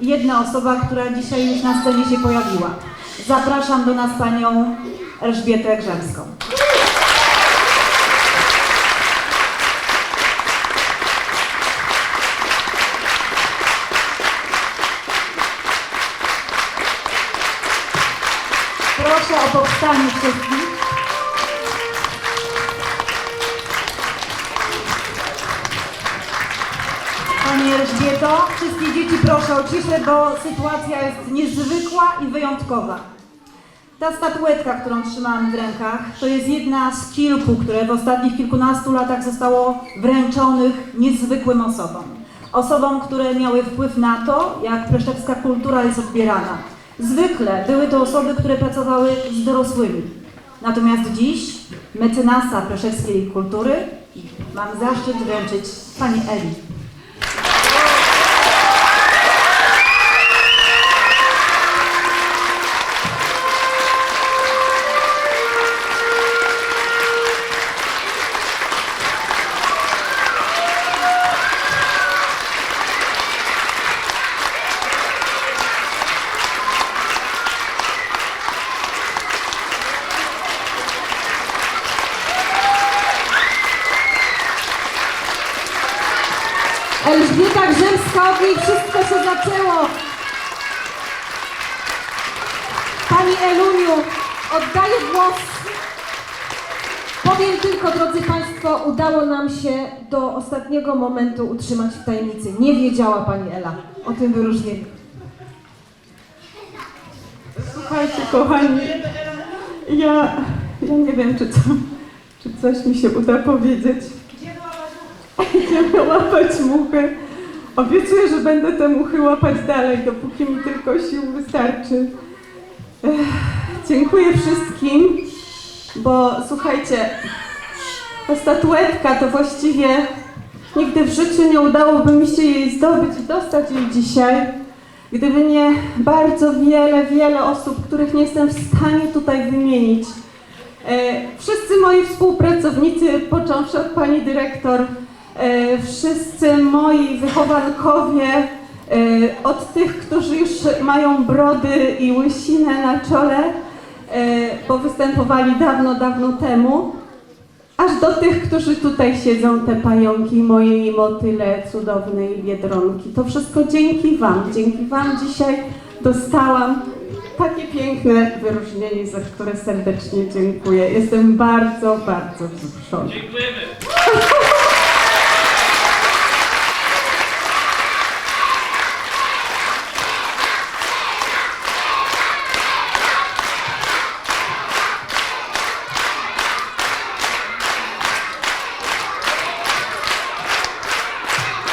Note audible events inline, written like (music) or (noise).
jedna osoba, która dzisiaj już na scenie się pojawiła. Zapraszam do nas panią Elżbietę Grzemską. Proszę o powstanie wszystkich. Pani Elżbieto, wszystkie dzieci proszę o ciszę, bo sytuacja jest niezwykła i wyjątkowa. Ta statuetka, którą trzymam w rękach, to jest jedna z kilku, które w ostatnich kilkunastu latach zostało wręczonych niezwykłym osobom. Osobom, które miały wpływ na to, jak preszewska kultura jest odbierana. Zwykle były to osoby, które pracowały z dorosłymi. Natomiast dziś mecenasa preszewskiej kultury mam zaszczyt wręczyć pani Eli. Elżbieta Grzemska, od niej wszystko się zaczęło. Pani Eluniu, oddaję głos. Powiem tylko, drodzy Państwo, udało nam się do ostatniego momentu utrzymać w tajemnicy. Nie wiedziała Pani Ela o tym wyróżnieniu. Słuchajcie, kochani, ja, ja nie wiem, czy, co, czy coś mi się uda powiedzieć. Idziemy (laughs) łapać muchy. Obiecuję, że będę te muchy łapać dalej, dopóki mi tylko sił wystarczy. Ech, dziękuję wszystkim, bo słuchajcie, ta statuetka to właściwie nigdy w życiu nie udałoby mi się jej zdobyć i dostać jej dzisiaj. Gdyby nie bardzo wiele, wiele osób, których nie jestem w stanie tutaj wymienić. E, Wszyscy moi współpracownicy, począwszy od pani dyrektor, wszyscy moi wychowankowie, e, od tych, którzy już mają brody i łysinę na czole, e, bo występowali dawno, dawno temu, aż do tych, którzy tutaj siedzą, te pająki, moje i motyle, cudowne i biedronki. To wszystko dzięki Wam. Dzięki Wam dzisiaj dostałam takie piękne wyróżnienie, za które serdecznie dziękuję. Jestem bardzo, bardzo wzruszona. Dziękujemy.